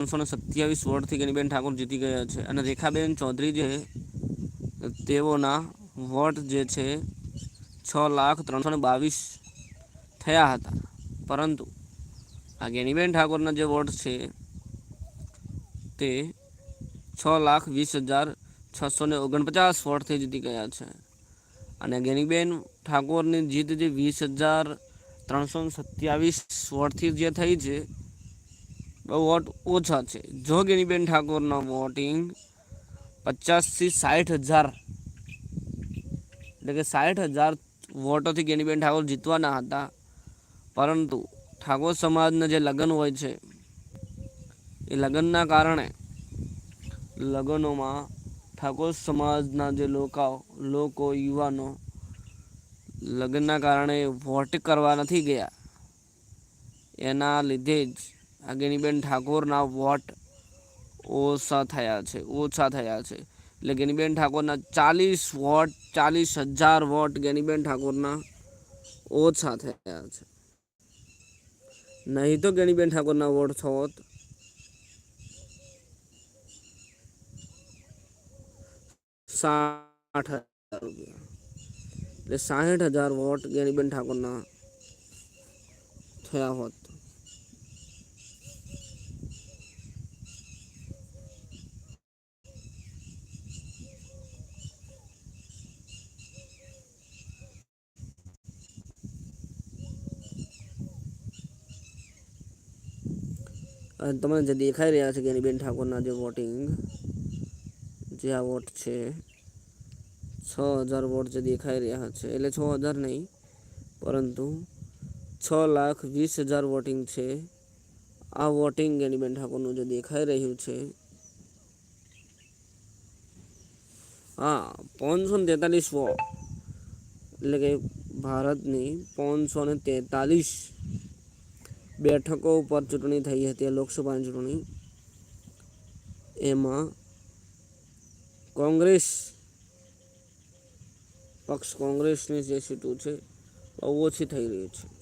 ત્રણસો ને સત્યાવીસ વોટથી ગેનીબેન ઠાકોર જીતી ગયા છે. અને રેખાબેન ચૌધરી જે તેઓના વોટ જે છે, છ લાખ ત્રણસો બાવીસ થયા હતા. પરંતુ આ ગેનીબેન ઠાકોરના જે વોટ છે, તે છ લાખ વીસ હજાર છસો ને ઓગણપચાસ વોટથી જીતી ગયા છે. અને ગેનીબેન ઠાકોરની જીત જે વીસ હજાર ત્રણસો સત્યાવીસ વોટથી જે થઈ છે વોટ ઓછા છે. જો ગેનીબેન ઠાકોરના વોટિંગ પચાસથી સાઠ હજાર. એટલે કે સાઠ હજાર વોટોથી ગેનીબેન ઠાકોર જીતવાના હતા. પરંતુ ઠાકોર સમાજના જે લગ્ન હોય છે, એ લગ્નના કારણે લગ્નોમાં ઠાકોર સમાજના જે લોકો લોકો, યુવાનો લગ્નના કારણે વોટ કરવા નથી ગયા. એના લીધે જ આગેનીબેન ઠાકોરના વોટ ઓછા થયા છે, ઓછા થયા છે. એટલે ગેનીબેન ઠાકોરના ચાલીસ વોટ, ચાલીસ હજાર વોટ ગેનીબેન ઠાકોરના ઓછા થયા છે. નહીં તો ગેનીબેન ઠાકોરના વોટ થોત સાઠ હજાર રૂપિયા. એટલે સાઠ હજાર વોટ ગેનીબેન ઠાકોરના થયા હોત. તમને જે દેખાઈ રહ્યા છે ગેનીબેન ઠાકોરના જે વોટિંગ જે આ વોટ છે, છ હજાર વોટ જે દેખાઈ રહ્યા છે. એટલે છ હજાર નહીં, પરંતુ છ લાખ વીસ હજાર વોટિંગ છે. આ વોટિંગ ગેનીબેન ઠાકોરનું જે દેખાઈ રહ્યું છે. હા, પાંચસો ને તેતાલીસ વોટ. એટલે કે ભારતની પાંચસો ને તેતાલીસ બેઠકો ઉપર ચૂંટણી થઈ હતી લોકસભાની ચૂંટણી. એમાં કોંગ્રેસ પક્ષ કોંગ્રેસની જે સીટો છે, બહુ ઓછી થઈ રહી છે.